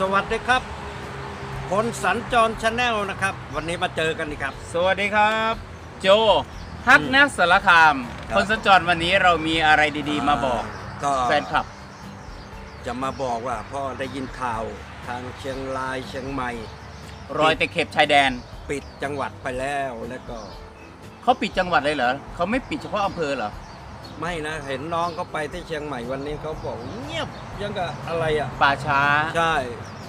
สวัสดีครับคนสัญจรชาแนลนะครับ วันนี้มาเจอกันอีกครับ สวัสดีครับ โจฮักนักสารคาม ครับ คนสัญจรวันนี้เรามีอะไรดีๆ มาบอกก็แฟนคลับ จะมาบอกว่าพ่อได้ยินข่าวทางเชียงรายเชียงใหม่ รอยตะเข็บชายแดน ปิดจังหวัดไปแล้วแล้วก็เขาปิดจังหวัดเลยเหรอเขาไม่ปิดเฉพาะอำเภอเหรอ ไม่นะเห็นน้องเขาไปที่เชียงใหม่วันนี้เขาบอกเงียบยังกับอะไรอะป่าช้า ใช่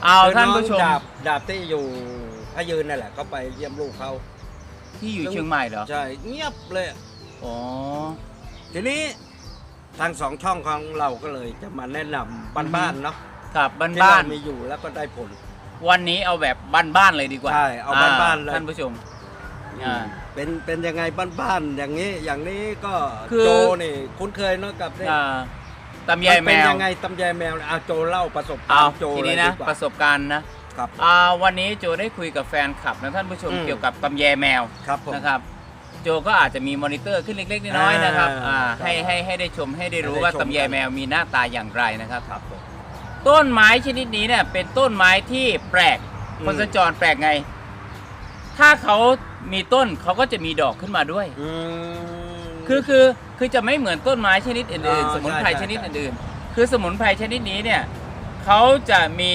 เอาคือท่านผู้ชมดาบดาบที่อยู่พระยืนนั่นแหละเขาไปเยี่ยมลูกเขาที่อยู่เชียงใหม่เหรอใช่เงียบเลยอะอ๋อ ทีนี้ทางสองช่องของเราก็เลยจะมาแนะนำบ้านๆเนาะครับที่บ้านเรามีอยู่แล้วก็ได้ผล ๆวันนี้เอาแบบบ้านๆเลยดีกว่าใช่เอาบ้านๆเลย ท่านผู้ชม อ่า เป็นเป็นยังไงบ้านๆอย่างนี้อย่างนี้ก็คือ โจนี่คุ้นเคยเนาะกับเนี่ยอ่าตำยายนแมเป็นวยังไงตำยายแมวเอาโจเล่าประสบกาเอารณ์โจทีเลยนี้นะดีกว่าประสบการณ์นะครับ อ่าวันนี้โจได้คุยกับแฟนคลับนะท่านผู้ชมอืม เกี่ยวกับตำแยแมวครับผม นะครับ โจก็อาจจะมีมอนิเตอร์ขึ้นเล็กๆน้อยๆนะครับอ่าอ่าครับให้ให้ให้ได้ชมให้ได้รู้ให้ได้ว่าชม ตำแยกันแมวมีหน้าตาอย่างไรนะครับ ครับผม ต้นไม้ชนิดนี้เนี่ยเป็นต้นไม้ที่แปลก อืม คนสัญจรแปลกไง ถ้าเขามีต้นเขาก็จะมีดอกขึ้นมาด้วย อืม คือคือคือจะไม่เหมือนต้นไม้ชนิดอื่นอ๋อๆสมุนไพรใช่ใช่ชนิดใช่ อื่นๆ คือสมุนไพรชนิดนี้เนี่ยเขาจะมี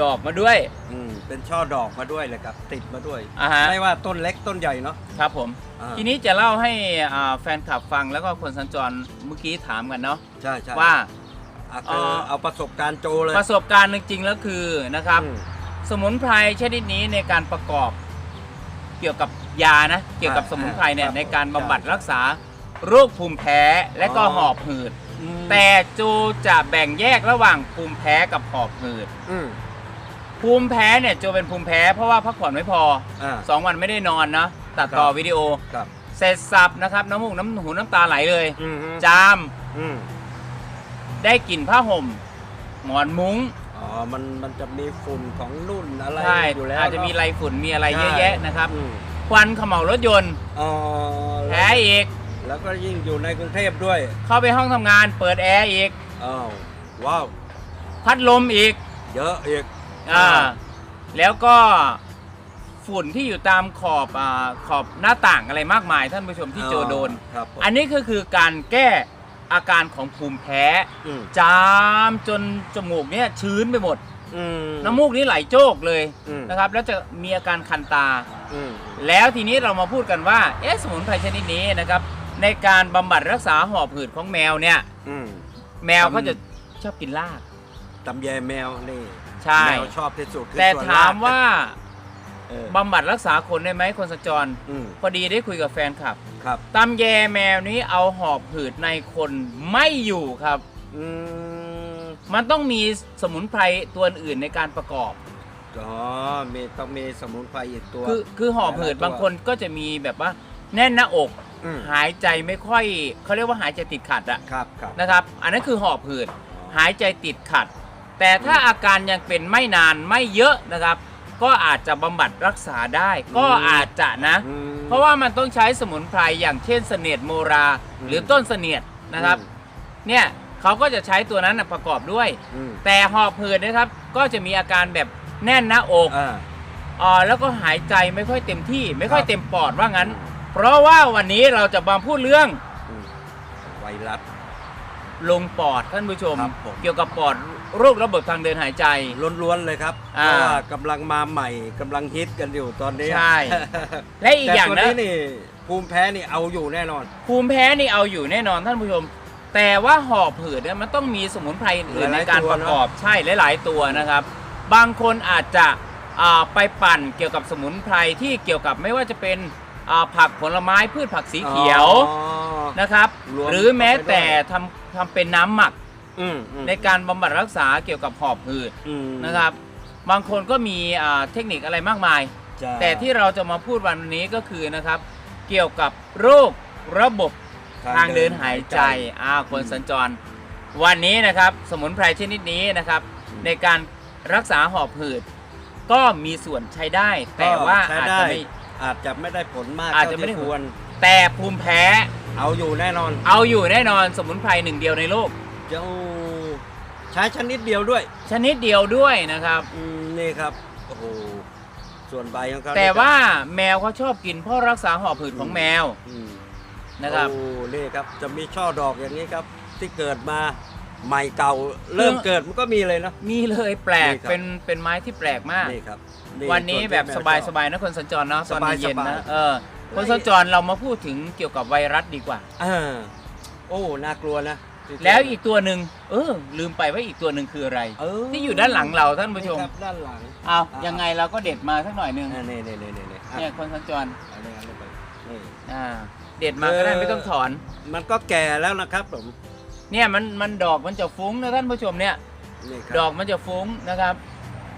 ดอกมาด้วยอืมเป็นช่อดอกมาด้วยเลยครับ ติดมาด้วยอ่าฮะ ไม่ว่าต้นเล็กต้นใหญ่เนาะครับผม อ่าทีนี้จะเล่าให้อ่าแฟนคลับฟังแล้วก็คนสัญจรเมื่อกี้ถามกันเนาะใช่ใช่ว่า อะคือเอ่อ เอาประสบการณ์โจเลย ประสบการณ์จริงๆแล้วคือนะครับ อืม สมุนไพรชนิดนี้ในการประกอบเกี่ยวกับยานะ เกี่ยวกับสมุนไพรเนี่ยครับในการบำบัดใช่รักษาโรคภูมิแพ้และก็อ๋อหอบหืดอืมแต่จูจะแบ่งแยกระหว่างภูมิแพ้กับหอบหืดอืมภูมิแพ้เนี่ยโจเป็นภูมิแพ้เพราะว่าพักผ่อนไม่พออ่าสองวันไม่ได้นอนนะตัดต่อครับวิดีโอครับเสร็จสับนะครับ น้ำมูกน้ำหูน้ำตาไหลเลยอืมจามอืมได้กลิ่นผ้าห่ม หมอนมุ้ง อ๋อ มันมันจะมีฝุ่นของนุ่นอะไรใช่อยู่แล้วอาจจะมีเนไรฝุ่นมีอะไรเยอะใช่แยะนะครับ อืมควันเขม่ารถยนต์อ๋อแพ้อีก แล้วก็ยิ่งอยู่ในกรุงเทพด้วยเข้าไปห้องทำงานเปิดแอร์อีก อ้าวว้าวพัดลมอีก เยอะอีกอ่า แล้วก็ฝุ่นที่อยู่ตามขอบอ่าขอบหน้าต่างอะไรมากมายท่านผู้ชมที่โจโดน ครับผมอันนี้ก็คือการแก้ อาการของภูมิแพ้อืมจามจนจมูกเนี่ยชื้นไปหมด อืมน้ำมูกนี่ไหลโจกเลยอืมนะครับ แล้วจะมีอาการคันตา อืมแล้วทีนี้เรามาพูดกันว่าเอ๊ะสมุนไพรชนิดนี้นะครับ ในการบำบัดรักษาหอบหืดของแมวเนี่ย อืม แมวทำเขาจะชอบกินราก ตำแยแมวนี่ใช่ แมวชอบที่สุดคือแต่ส่วนถามว่า เออบำบัดรักษาคนได้ไหมคนสัญจร อืมพอดีได้คุยกับแฟนคลับครับตำแยแมวนี้เอาหอบหืดในคนไม่อยู่ครับ อืมมันต้องมีสมุนไพรตัวอื่นในการประกอบ อ๋อมีต้องมีสมุนไพรอีกตัว คือคือหอบหืดหลายๆตัวบางคนก็จะมีแบบว่าแน่นหน้าอก อืม หายใจไม่ค่อยเขาเรียกว่าหายใจติดขัดอะครับครับนะครับ อันนั้นคือหอบหืด หายใจติดขัด แต่ถ้าอาการยังเป็นไม่นานไม่เยอะนะครับ ก็อาจจะบำบัดรักษาได้ ก็อาจจะนะ อืม เพราะว่ามันต้องใช้สมุนไพรอย่างเช่นเสนียดโมราอืมหรือต้นเสนียดนะครับ เนี่ยเขาก็จะใช้ตัวนั้นนะประกอบด้วย อืมแต่หอบหืดนะครับก็จะมีอาการแบบแน่นหน้าอกอ่า อ่าแล้วก็หายใจไม่ค่อยเต็มที่ ไม่ค่อยครับ เต็มปอดว่างั้น เพราะว่าวันนี้เราจะมาพูดเรื่องอืมไวรัส ลงปอดท่านผู้ชม ครับผม เกี่ยวกับปอด โรคระบบทางเดินหายใจ ล้วนๆเลยครับเพอ่า ราะว่ากำลังมาใหม่กำลังฮิตกันอยู่ตอนนี้ใช่ และอีกแต่อย่างตัวนะนี้นี่ภูมิแพ้นี่เอาอยู่แน่นอน ภูมิแพ้นี่เอาอยู่แน่นอนท่านผู้ชม แต่ว่าหอบหืดเนี่ยมันต้องมีสมุนไพรอื่นๆหในลายๆการตัวประกอบใช่หลาย ๆ ตัวนะครับ บางคนอาจจะอ่าไปปั่นเกี่ยวกับสมุนไพรที่เกี่ยวกับไม่ว่าจะเป็นอ่าผักผลไม้พืชผักสีเขียว อ๋อ นะครับ รวมหรือแม้แต่เข้าไปด้วยทำทำเป็นน้ำหมัก อืมอืมในการบำบัดรักษาเกี่ยวกับหอบหืดอืมนะครับ บางคนก็มีอ่าเทคนิคอะไรมากมายจะแต่ที่เราจะมาพูดวันนี้ก็คือนะครับ เกี่ยวกับโรคระบบทางเดินหายใจอาคนสัญจร วันนี้นะครับสมุนไพรชนิดนี้นะครับ ในการรักษาหอบหืด ก็มีส่วนใช้ได้ แต่ว่าใช้อาจได้จะไม่ อาจจะไม่ได้ผลมากอาจจะไม่เท่ได้ผลควร แต่ภูมิแพ้เอาอยู่แน่นอน เอาอยู่แน่นอนสมุนไพรหนึ่งเดียวในโลก เจ้าใช้ชนิดเดียวด้วยชนิดเดียวด้วยนะครับ อืมนี่ครับโอ้โหส่วนใบของเขาแต่นี่ก็ว่าแมวเขาชอบกินเพราะรักษาหอบหืดของแมวอืมนะครับ โอ้นี่ครับจะมีช่อดอกอย่างนี้ครับ ที่เกิดมาใหม่เก่าเริ่มเกิดมันก็มีเลยเนาะมีเลยแปลกนี่ครับ เป็นเป็นไม้ที่แปลกมาก นี่ครับวันนี้ส่ที่แบบแม่สบายชอสบายนะคนสัญจรเนาะตอนสบายเย็นๆสบานะยเออคนสัญจรเรามาพูดถึงเกี่ยวกับไวรัสดีกว่าอ่าโอ้น่ากลัวนะ แล้วอีกตัวหนึ่งเออ ลืมไปว่าอีกตัวหนึ่งคืออะไรเออที่อยู่ด้านหลังเราท่านผู้ชมนี่ครับด้านหลังเอาอ่ายัยังไงเราก็เด็ดมาสักหน่อยหนึงอ่านี่นี่นี่นี่นี่อะเนี่ยคนสัญจรเอาเลยเอาเลยไปนี่ อ่า เด็ดมาก็ได้เออ ไม่ต้องถอน มันก็แก่แล้วนะครับผมเนี่ยมันมันดอกมันจะฟุ้งนะท่านผู้ชมเนี่ย นี่คดรัอบกมันจะฟุ้งนะครับ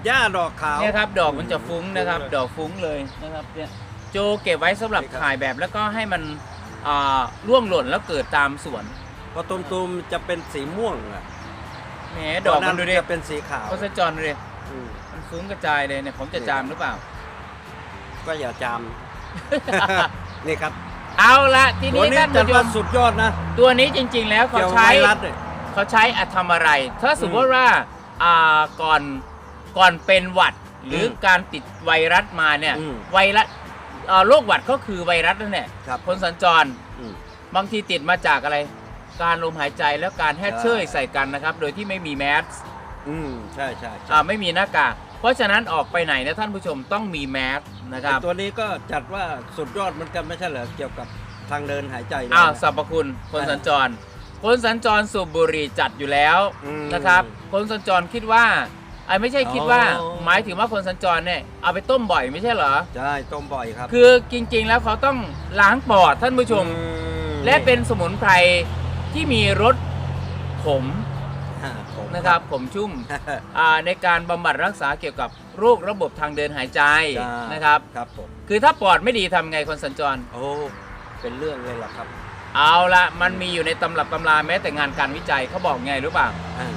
หญ้าดอกขาว เนี่ยครับดอกมันจะฟุ้งนะครับเลยดอกฟุ้งเลยนะครับเนี่ยโจเก็บไว้สำหรับนี่ครับถ่ายแบบแล้วก็ให้มันอ่าร่วงหล่นแล้วเกิดตามสวน พอตุ่มๆจะเป็นสีม่วงอะแหมดอกมันดูดิจะเป็นสีขาวก็สะจรดูดิอืมมันฟุ้งกระจายเลยเนี่ยผมจะจามหรือเปล่า ก็อย่าจำ นี่ครับเอาละทีตัวนี้นี้ท่านจัดผู้ชว่ามสุดยอดนะ ตัวนี้จริง ๆ แล้วเขาเกี่ยวกับใช้ไวรัสเนี่ยเขาใช้อะทำอะไร ถ้าสมมติว่าอ่าก่อนก่อนเป็นหวัด หรืออมการติดไวรัสมาเนี่ยอืมไวรัสเอ่อโรคหวัดก็คือไวรัสนั่นแหละครับคนสัญจรอืมบางทีติดมาจากอะไร การลมหายใจแล้วการแฮชเชยใช่ใส่กันนะครับ โดยที่ไม่มีแมสอืมใช่ใช่ใช่อ่าไม่มีหน้ากากเพราะฉะนั้นออกไปไหนนะท่านผู้ชมต้องมีแมสนะครับตัวนี้ก็จัดว่าสุดยอดเหมือนกันไม่ใช่เหรอเกี่ยวกับทางเดินหายใจเนี่ยอ้าวนะสรรพคุณคนอ่าสัญจร คนสัญจรสูบบุหรี่จัดอยู่แล้วอืมนะครับ คนสัญจรคิดว่าไอ้ไม่ใช่คิดว่าอ๋อหมายถึงว่าคนสัญจรเนี่ยเอาไปต้มบ่อยไม่ใช่เหรอใช่ต้มบ่อยครับ คือจริงๆแล้วเขาต้องล้างปอดท่านผู้ชมอืมและเป็นสมุนไพร ที่มีรสขมอ่าผมนะครับผมชุ่มอ่าในการบำบัดรักษาเกี่ยวกับโรคระบบทางเดินหายใจใช่นะครับ ครับผม คือถ้าปอดไม่ดีทำไงคนสัญจร โอ้ เป็นเรื่องเลยเหรอครับเอาละมันมีอยู่ในตำรับตำราแม้แต่งานการวิจัยเขาบอกไงรู้ป่ะอ่า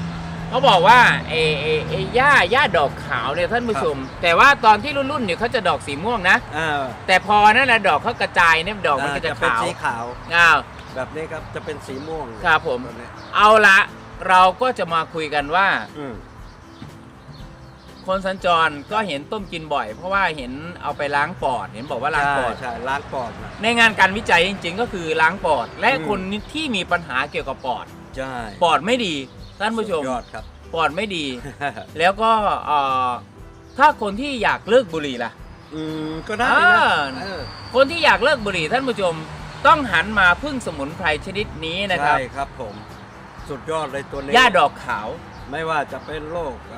เขาบอกว่าเอเอเอหญ้าหญ้าดอกขาวเนี่ยท่านผู้ชม แต่ว่าตอนที่รุ่นๆเนี่ยเขาจะดอกสีม่วงนะ อ่าแต่พอนั่นแหละดอกเขากระจายเนี่ยดอกมันก็จะเป็นขาวสีขาว อ้าว แบบนี้ครับจะเป็นสีม่วงครับผมตัวนี้เอาละเราก็จะมาคุยกันว่า อืมคนสัญจรก็เห็นต้มกินบ่อย เพราะว่าเห็นเอาไปล้างปอดเห็นบอกว่าล้างใช่ปอดใช่ล้างปอดนะ ในงานการวิจัยจริง ๆ ก็คือล้างปอด และอืม คนที่มีปัญหาเกี่ยวกับปอด ใช่ปอดไม่ดีท่านผู้ชม สุดยอดครับ ปอดไม่ดี แล้วก็เอ่อถ้าคนที่อยากเลิกบุหรี่ล่ะ อืมก็ได้อ่านะเออคนที่อยากเลิกบุหรี่ท่านผู้ชม ต้องหันมาพึ่งสมุนไพรชนิดนี้นะครับใช่ครับผมสุดยอดเลยตัวนี้หญ้าดอกขาว ไม่ว่าจะเป็นโรคเ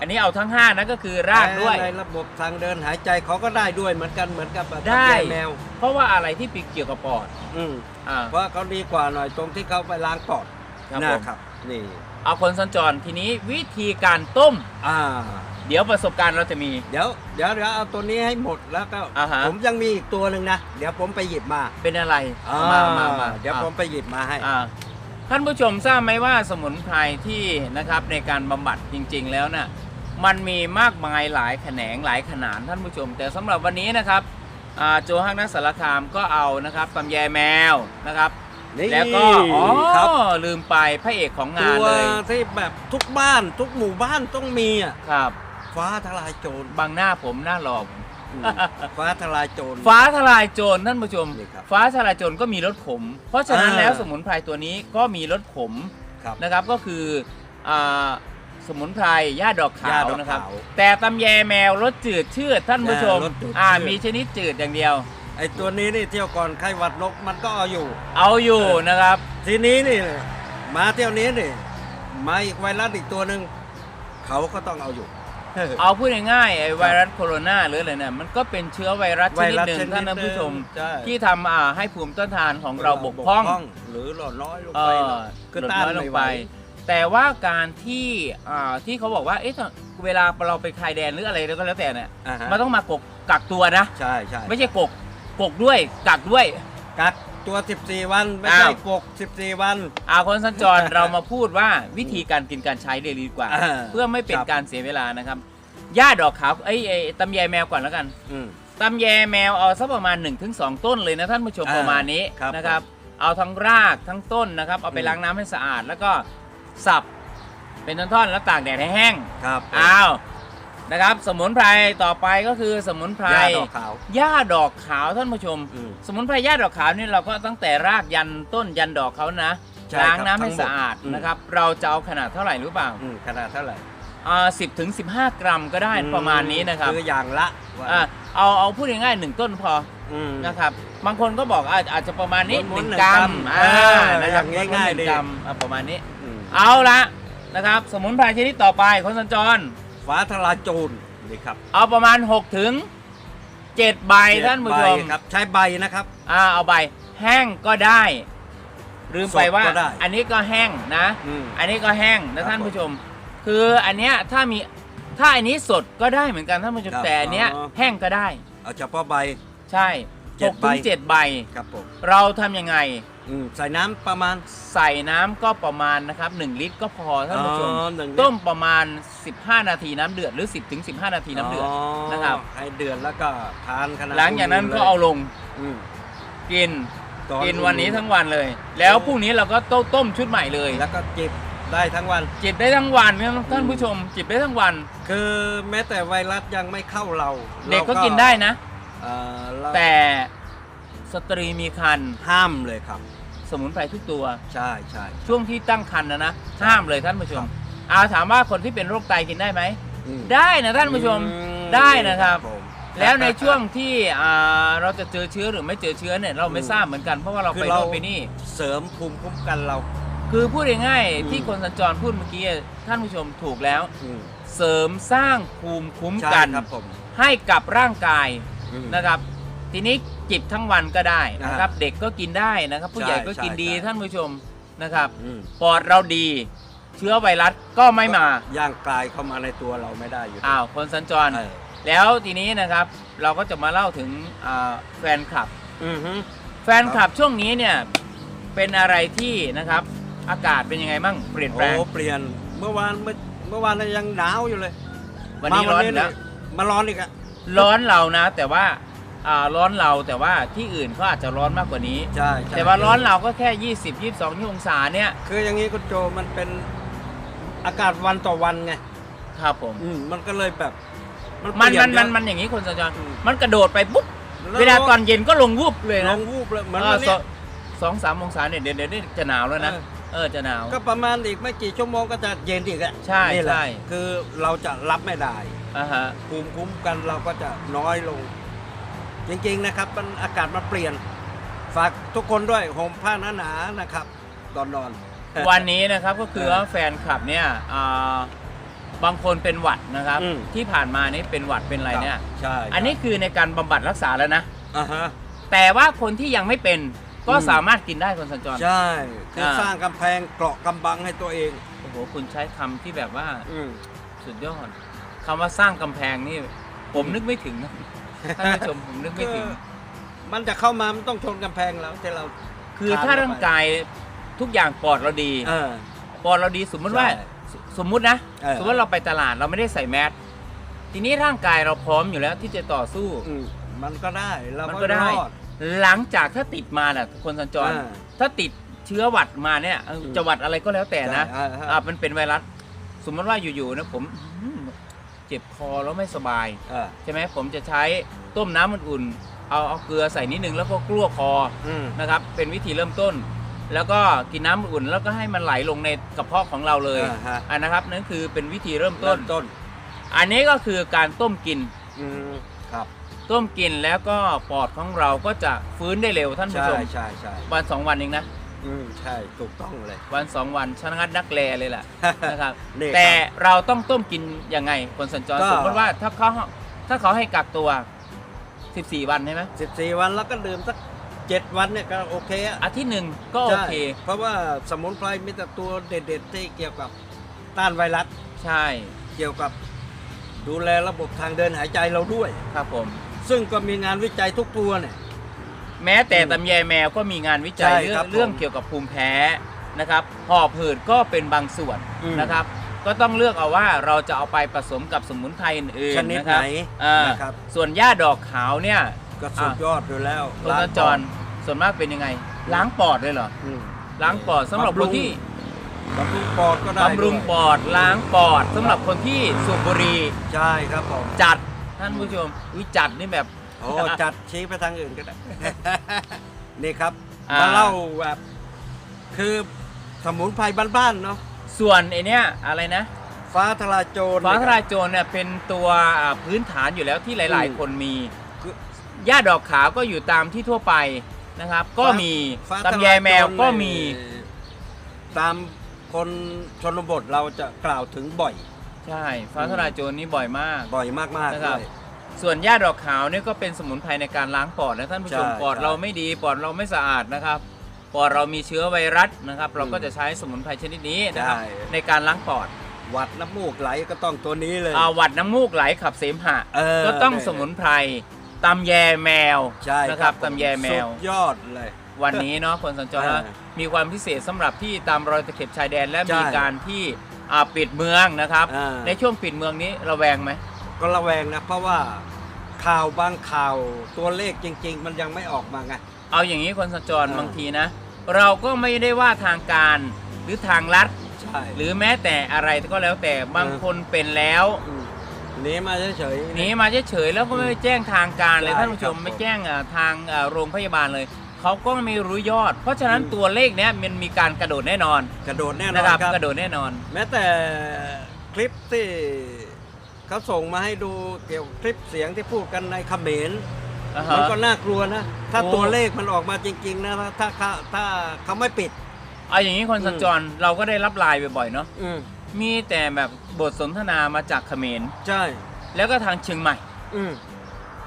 อันนี้เอาทั้ง5นะก็คือรากด้วย ในระบบทางเดินหายใจเขาก็ได้ด้วยเหมือนกันเหมือนกับแบบได้ตะเกียบแมว เพราะว่าอะไรที่ปีเกี่ยวกับปอดอืมอ่า เพราะเขาดีกว่าหน่อยตรงที่เขาไปล้างปอดครับนะผมครับ นี่ เอาคนสัญจรทีนี้วิธีการต้ม อ่า เดี๋ยวประสบการณ์เราจะมี เดี๋ยวเดี๋ยวเดี๋ยวเอาตัวนี้ให้หมดแล้วก็อ่าฮะ ผมยังมีอีกตัวหนึ่งนะเดี๋ยวผมไปหยิบมาเป็นอะไรอ่ามามามาเดี๋ยวผมไปหยิบมาให้ อ่าท่านผู้ชมทราบไหมว่าสมุนไพรที่นะครับในการบำบัดจริง ๆ แล้วน่ะมันมีมากมายหลายแขนงหลายขนาดท่านผู้ชม แต่สำหรับวันนี้นะครับอ่าโจฮักนักสารคามก็เอานะครับตำแยแมวนะครับ นี่แล้วก็อ๋อครับลืมไปพระเอกของงาตันวเลยที่แบบทุกบ้านทุกหมู่บ้านต้องมีอะครับ ฟ้าทลายโจรบางหน้าผมหน้าหลอกอืมฟ้าทลายโจร ฟ้าทลายโจรท่านผู้ชม นี่ครับฟ้าทลายโจรก็มีรสขม เพราะฉะนั้นอ่า แล้วสมุนไพรตัวนี้ก็มีรสขมครับ นะครับก็คืออาสมุนไพรหญ้าดอกขาหญ้าวดอกนะครับ ขาวแต่ตำแยแมวรสจืดเชือดท่านผู้ชมอ่ารสจืดอ่าเชือด มีชนิดจืดอย่างเดียว ไอตัวนี้นี่เที่ยวก่อนไข้หวัดนกมันก็เอาอยู่ เอาอยู่นะครับ ทีนี้นี่มาเที่ยวนี้นี่มาอีกไวรัสอีกตัวหนึ่งเขาก็ต้องเอาอยู่ เอาพูดง่ายๆไอ้ไวรัสโคโรนาหรืออะไรเนี่ยมันก็เป็นเชื้อไวรัสชนิดหนึ่งไวรัสชนิดท่านผู้ชม ใช่ ที่ทำอ่าให้ภูมิต้านทานของเราบกพร่อง หรือหล่อน้อยลงเอไปอหน่อยคือลดต้านน้อยลไม่งไหว ไป แต่ว่าการที่อ่าที่เขาบอกว่าเอ๊ะถ้าเวลาเราไปคลายแดนหรืออะไรก็แล้วแต่เนี่ยอ่าฮะ มันต้องมากกกักตัวนะ ใช่ใช่ไม่ใช่กกกกด้วยกักด้วยกัก ตัว 14 วัน ไม่ใช่อ้าว กก 14 วัน อาคนสัญจร เรามาพูดว่าวิธีการกินการใช้เลยดีกว่า อ่าเพื่อไม่เป็นครับ การเสียเวลานะครับหญ้าดอกขาวไอ้ไอ้ตำแยแมวก่อนแล้วกันอืม ตำแยแมวเอาสักประมาณ 1-2 ต้นเลยนะท่านผู้ชมอ่าประมาณนี้ครับนะครับ เอาทั้งรากทั้งต้นนะครับ เอาไปอืม ล้างน้ำให้สะอาด แล้วก็สับเป็นท่อนๆแล้วตากแดดให้แห้งครับอ้าว นะครับ สมุนไพรต่อไปก็คือสมุนไพรยาดอกขาว หญ้าดอกขาวท่านผู้ชม อืมสมุนไพรหญ้าดอกขาวนี่เราก็ตั้งแต่รากยันต้นยันดอกเขานะใช่ล้างครับน้ำให้ทั้งหมดสะอาดอืม นะครับ เราจะเอาขนาดเท่าไหร่รู้เปล่าอืมขนาดเท่าไหร่อ่าสิบถึงสิบห้ากรัมก็ได้ประมาณนี้นะครับคืออย่างละว่าอ่าเอาเอาพูดง่ายๆหนึ่งต้นพออืม นะครับ บางคนก็บอกอาจอาจจะประมาณนี้ม้วนๆหนึ่งหนึ่งกรัมกรัมอ่าเออนะครับอย่างง่ายๆหนึ่ดี กรัมอ่าประมาณนี้ อืมเอาละนะครับ สมุนไพรชนิดต่อไปคนสัญจร ฟ้าทลายโจรนี่ครับเอาประมาณ6ถึง7ใบท่านผู้ชมใบครับใช้ใบนะครับอ่าเอาใบแห้งก็ได้ลืมไปว่าสดก็ได้อันนี้ก็แห้งนะอืมอันนี้ก็แห้งครันะบท่านผู้ชม คืออันเนี้ยถ้ามีถ้าอันนี้สดก็ได้เหมือนกันท่านผู้ชมครับแต่อันเนี้ยอ๋อแห้งก็ได้ เอาเฉพาะใบใช่เจ็หดกใบถึงเจ็ดใบครับผมเราทำยังไง อืมใส่น้ำประมาณ ใส่น้ำก็ประมาณนะครับ 1 ลิตรก็พอท่านผู้ชมอ๋อหนึ่งลิตร ต้มประมาณ 15 นาทีน้ำเดือดหรือ 10ถึง15 นาทีน้ำเดือด นะครับ ให้เดือดแล้วก็ทานขนาดหลังจากนั้นก็เอาลงอืมกินตอกินวันนี้ทั้งวันเลย แล้วพรุ่งนี้เราก็ต้มต้มชุดใหม่เลยแล้วก็จิบได้ทั้งวัน จิบได้ทั้งวันครับท่านผู้ชม จิบได้ทั้งวัน คือแม้แต่ไวรัสยังไม่เข้าเราเด็กก็รากินได้นะเอ่อเราแต่สตรีมีครรภ์ห้ามเลยครับ สมุนไพรทุกตัว ใช่ใช่ ช่วงที่ตั้งครรภ์นะนะใช่ห้ามเลยท่านผู้ชมครับอาถามว่าคนที่เป็นโรคไตกินได้ไหม อืม ได้นะท่านผู้ชมอืได้นะครับ ผมแล้วในช่วงที่อ่าเราจะเจอเชื้อหรือไม่เจอเชื้อเนี่ยเราไม่อืมทราบเหมือนกันเพราะว่าเราคือไปเราโน่นไปนี่ เสริมภูมิคุ้มกันเรา คือพูดง่ายอืม ๆที่คนสัญจรพูดเมื่อกี้ท่านผู้ชมถูกแล้ว อืมเสริมสร้างภูมิคุ้มใช่กัน ครับผมให้กับร่างกายอืม นะครับ ทีนี้จิบทั้งวันก็ได้นะครับอ่าเด็กก็กินได้นะครับ ผู้ใหญ่ใช่ก็กินดีใช่ท่านผู้ชมนะครับอืมปอดเราดีเชื้อไวรัสก็ไม่มาย่างกลายเข้ามาในตัวเราไม่ได้อยู่อ้าวคนสัญจรใช่แล้วทีนี้นะครับเราก็จะมาเล่าถึงอ่าแฟนคลับอือฮึแฟนคลับช่วงนี้เนี่ยเป็นอะไรที่นะครับ อากาศเป็นยังไงบ้างเปลี่ยนแปลโอ้งเปลี่ยนเมื่อวานเมื่อเมื่อวานยังหนาวอยู่เลย วันนี้มาร้อนเยแล้วมาร้อนอีกอะร้อนเรานะ แต่ว่า อ่าร้อนเราแต่ว่าที่อื่นเขาอาจจะร้อนมากกว่านี้ ใช่ใช่แต่ว่าร้อนเราก็แค่ 20 22องศาเนี่ยคืออย่างนี้คุณโจมันเป็นอากาศวันต่อวันไงครับผม อืมมันก็เลยแบบมันเปลี่ยมันมันเยอะมันอย่างนี้คนสัญจรอืมมันกระโดดไปปุ๊บแล้เวลาตอนเย็นก็ลงวูบเลยลนะงวูบเลยเหมือนเอวัอนสเนี้อยงสองสามองศาเนี่ยเดี๋ยวเดี๋ยวจะหนาวแล้วนะเออ เออจะหนาว ก็ประมาณอีกไม่กี่ชั่วโมงก็จะเย็นอีกอะใช่นี่แหละใช่ คือเราจะรับไม่ได้ อ่าฮะภูมิคุ้มกันเราก็จะน้อยลง จริงๆนะครับมันอากาศมันเปลี่ยน ฝากทุกคนด้วยห่มผ้าหนาๆนะครับตอนนอน วันนี้นะครับก็คือเออว่าแฟนคลับเนี่ยอ่าบางคนเป็นหวัดนะครับ อืม ที่ผ่านมานี่เป็นหวัดเป็นอะไรเนี่ย ใช่อันนี้คือในการบำบัดรักษาแล้วนะ อ่าฮะ แต่ว่าคนที่ยังไม่เป็นก็อืม สามารถกินได้คนสัญจร ใช่คืออ่าสร้างกำแพงเกราะกำบังให้ตัวเอง โอ้โหคุณใช้คำที่แบบว่าอืม สุดยอดคำว่าสร้างกำแพงนี่ ผมนึกไม่ถึงนะ ท่านผู้ชมผมนึกไม่ถึง มันจะเข้ามามันต้องชนกำแพงแล้วที่เราคือถ้าร่างกายทุกอย่างปอดเราดีเออ ปอดเราดีสมมติว่า ใช่สสมมุตินะ เออ สมมติเราไปตลาดเราไม่ได้ใส่แมสทีนี้ร่างกายเราพร้อมอยู่แล้วที่จะต่อสู้ อืมมันก็ได้เรามันก็ก็ได้ รอด หลังจากถ้าติดมาน่ะคนสัญจร อ่าถ้าติดเชื้อหวัดมาเนี่ยเอออืมจะหวัดอะไรก็แล้วแต่นะใช่อ่าฮะอ่ามันเป็นไวรัส สมมติว่าอยู่ๆนะผมอื้อหือ เจ็บคอแล้วไม่สบายเออใช่ไหมผมจะใช้ต้มน้ำอุ่นๆเอาเอาเกลือใส่นิดนึงแล้วก็กลั้วคออืม นะครับ เป็นวิธีเริ่มต้น แล้วก็กินน้ำอุ่นแล้วก็ให้มันไหลลงในกระเพาะของเราเลยอ่าฮะ อันนะครับนั่นคือเป็นวิธีเริ่มต้ต้นน ต้นอันนี้ก็คือการต้มกิน อืมครับต้มกินแล้วก็ปอดของเราก็จะฟื้นได้เร็วท่านผู้ใช่ชมใช่ใช่วันสองวันเองนะ อืมใช่ถูกต้องเลย วันสองวันชะงัดนักแลเลยแหละนะครับ นี่แต่ครับเราต้องต้มกินยังไงคนสัญจรก็ สมมติว่าถ้าเขาถ้าเขาให้กักตัว 14 วันใช่ไหม14 วันแล้วก็ดื่มสักเจ็ดวันเนี่ยก็โอเคอะอาทิตย์หนึ่งก็โอเค ใช่เพราะว่าสมุนไพรมีแต่ตัวเด็ดๆที่เกี่ยวกับต้านไวรัส ใช่เกี่ยวกับดูแลระบบทางเดินหายใจเราด้วย ครับผม ซึ่งก็มีงานวิจัยทุกตัวเนี่ย แม้แต่อืมตำแยแมวก็มีงานวิจัยใช่เรื่อครังบผมเรื่องเกี่ยวกับภูมิแพ้นะครับหอบหืดก็เป็นบางส่วนอืม นะครับ ก็ต้องเลือกเอาว่าเราจะเอาไปผสมกับสมุนไพรอื่นชๆนิดนะคไหนรับอ่านะครับ ส่วนหญ้าดอกขาวเนี่ยก็สุดยอดอยู่แล้วคนสัญจรส่วนมากเป็นยังไง ล้างปอดเลยเหรออืม ล้างปอดสำหรับคนที่บำรุงปอดก็ได้บำรุงปด้วยอดล้างปอดสำหรับคนที่สูบบุหรี่ ใช่ครับผม จัดท่านผู้ชมวิจัดนี่แบบ โอ้จัดชี้ไปทางอื่นก็ได้ นี่ครับอ่าม มาเล่าแบบคือสมุนไพรบ้านๆเนาะส่วนไอเนี้ยอะไรนะฟ้าทลายโจรฟ้าทนะคลารับยโจรเนี่ยเป็นตัวอ่าพื้นฐานอยู่แล้วที่หลายอืมๆคนมีคือ หญ้าดอกขาวก็อยู่ตามที่ทั่วไปนะครับ ก็มีฟ้าตำแยแมวทลายโจรก็มีเนี่ยตามคนชนบทเราจะกล่าวถึงบ่อย ใช่ฟ้าทลายโจรนี่บ่อยมาก บ่อยมากๆนะเลครับย ส่วนหญ้าดอกขาวเนี่ยก็เป็นสมุนไพรในการล้างปอดนะท่านผู้ชมใช่ปอดใช่เราไม่ดีปอดเราไม่สะอาดนะครับปอดเรามีเชื้อไวรัสนะครับ เราก็อืมจะใช้สมุนไพรชนิดนี้นะครับใช่ ในการล้างปอดหวัดน้ำมูกไหลก็ต้องตัวนี้เลยอ่าหวัดน้ำมูกไหลขับเสมหะเออก็ต้องเนี่ย สมุนไพรตำแยแมวใช่นะครับผมตำแยแมว สุดยอดเลย วันนี้เนาะคนสัญจรเออนะมีความพิเศษสำหรับที่ตามรอยตะเข็บชายแดนและใช่มีการที่อ่าปิดเมืองนะครับ อ่า ในช่วงปิดเมืองนี้ระแวงไหม ก็ระแวงนะ เพราะว่าข่าวบางข่าวตัวเลขจริง ๆ มันยังไม่ออกมาไง เอาอย่างนี้คนสัญจรอ่า บางทีนะ เราก็ไม่ได้ว่าทางการหรือทางรัฐ ใช่ หรือแม้แต่อะไรก็แล้วแต่บางเออคนเป็นแล้วมหนีมาเฉยๆ หนีมาเฉยๆแล้วก็ไม่ไปแจ้งทางการเลยใช่ท่านผู้ชมครับไม่แจ้งอ่าทางอ่าโรงพยาบาลเลยเขาก็ไม่รู้ยอด เพราะฉะนั้นอืม ตัวเลขเนี้ยมันมีการกระโดดแน่นอนกระโดดแน่นอนะนครับครับ กระโดดแน่นอน แม้แต่คลิปที่ เขาส่งมาให้ดูเกี่ยวคลิปเสียงที่พูดกันในเขมรอ่าฮะ มันก็น่ากลัวนะ ถ้าโอ้ ตัวเลขมันออกมาจริง ๆ นะ ถ้าถ้าถ้าเขาไม่ปิด เอาอย่างนี้คนสัญจรเราก็ได้รับไลน์บ่อยๆเนาะอืมมีแต่แบบบทสนทนามาจากเขมรใช่ แล้วก็ทางเชียงใหม่อืม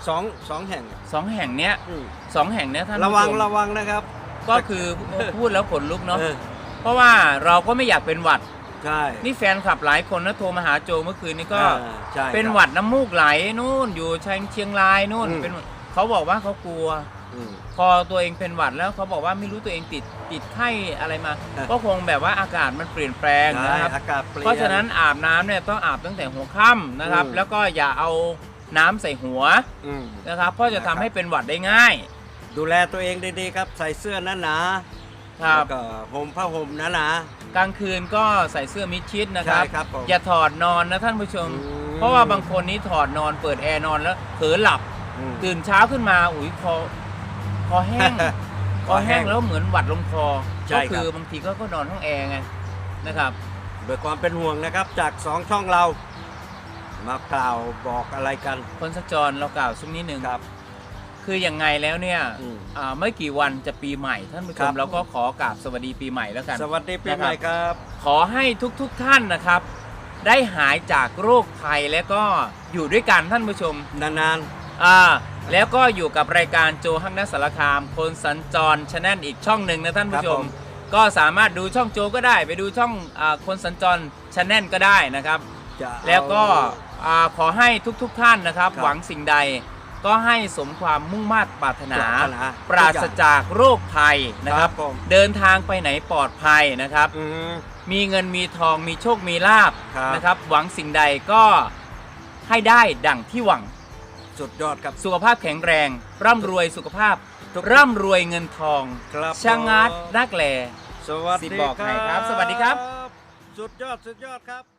สองสองแห่งสองแห่งเนี้ยอืมสองแห่งเนี้ยท่านระผู้วังชมระวังนะครับก็คือพูดแล้วขนลุกเนาะ เออเพราะว่าเราก็ไม่อยากเป็นหวัด ใช่ นี่แฟนคลับหลายคนนะโทรมาหาโจเมื่อคืนนี้ก็อ่าใช่เป็นครับหวัดน้ำมูกไหลนู่นอยู่เชียงเชียงรายนู่นอืม เป็นเขาบอกว่าเขากลัว อืม พอตัวเองเป็นหวัดแล้วเขาบอกว่าไม่รู้ตัวเองติดติดไข้อะไรมาเออก็คงแบบว่าอากาศมันเปลี่ยนแปลงใช่นะครับ อากาศเปลี่ยน เพราะฉะนั้นอาบน้ำเนี่ยต้องอาบตั้งแต่หัวค่ำนะครับ อืม แล้วก็อย่าเอาน้ำใส่หัวอืม นะครับ เพราะจะทำนะครับให้เป็นหวัดได้ง่าย ดูแลตัวเองดีๆครับ ใส่เสื้อหนาๆ ครับ แล้วก็ห่มผ้าห่มหนา กลางคืนก็ใส่เสื้อมิดชิดๆนะครับ ใช่ครับผมอย่าถอดนอนนะท่านผู้ชม อืม เพราะว่าบางคนนี้ถอดนอนเปิดแอร์นอนแล้วเผลอหลับอืม ตื่นเช้าขึ้นมาอุ้ยคอคอแห้ง คอแห้งแล้วเหมือนหวัดลงคอ ใช่ก็ครับ คือบางทีก็ก็นอนห้องแอร์ไงนะครับ ด้วยความเป็นห่วงนะครับจากสองช่องเรา มากล่าวบอกอะไรกัน คนสัญจรเรากล่าวสักนิดหนึ่งครับ คือยังไงแล้วเนี่ยอืม อ่าไม่กี่วันจะปีใหม่ท่านผู้ชครัมบ เราก็ขอกราบสวัสดีปีใหม่แล้วกัน สวัสดีปีใหม่ครับ ขอให้ทุกๆทท่านนะครับ ได้หายจากโรคภัยและก็อยู่ด้วยกันท่านผู้ชมนานอ่าแล้วก็อยู่กับรายการโจฮักนัสสารคาม คนสัญจรชแนลอีกช่องหนึ่งนะท่านผู้ชมก็สามารถดูช่องโจก็ได้ ไปดูช่องอาคนสัญจรชแนลก็ได้นะครับ ๆจะเอา แล้วก็อ่าขอให้ทุกๆทท่านนะครับ ครับหวังสิ่งใด ก็ให้สมความมุ่งมา่ปรารถนา ปรารถนาปราศจากโรคภัยนะครับผม เดินทางไปไหนปลอดภัยนะครับ อืม มีเงินมีทองมีโชคมีลาบครับ นะครับ หวังสิ่งใดก็ให้ได้ดั่งที่หวัง สุดยอดครับ สุขภาพแข็งแรง ร่ำรวยสุขภาพ ทุกร่ำรวยเงินทองครับช่างงัดผม นักแหล่ สวัสสิดีบอกให้ครับสวัสดีครับ สุดยอด สุดยอดครับ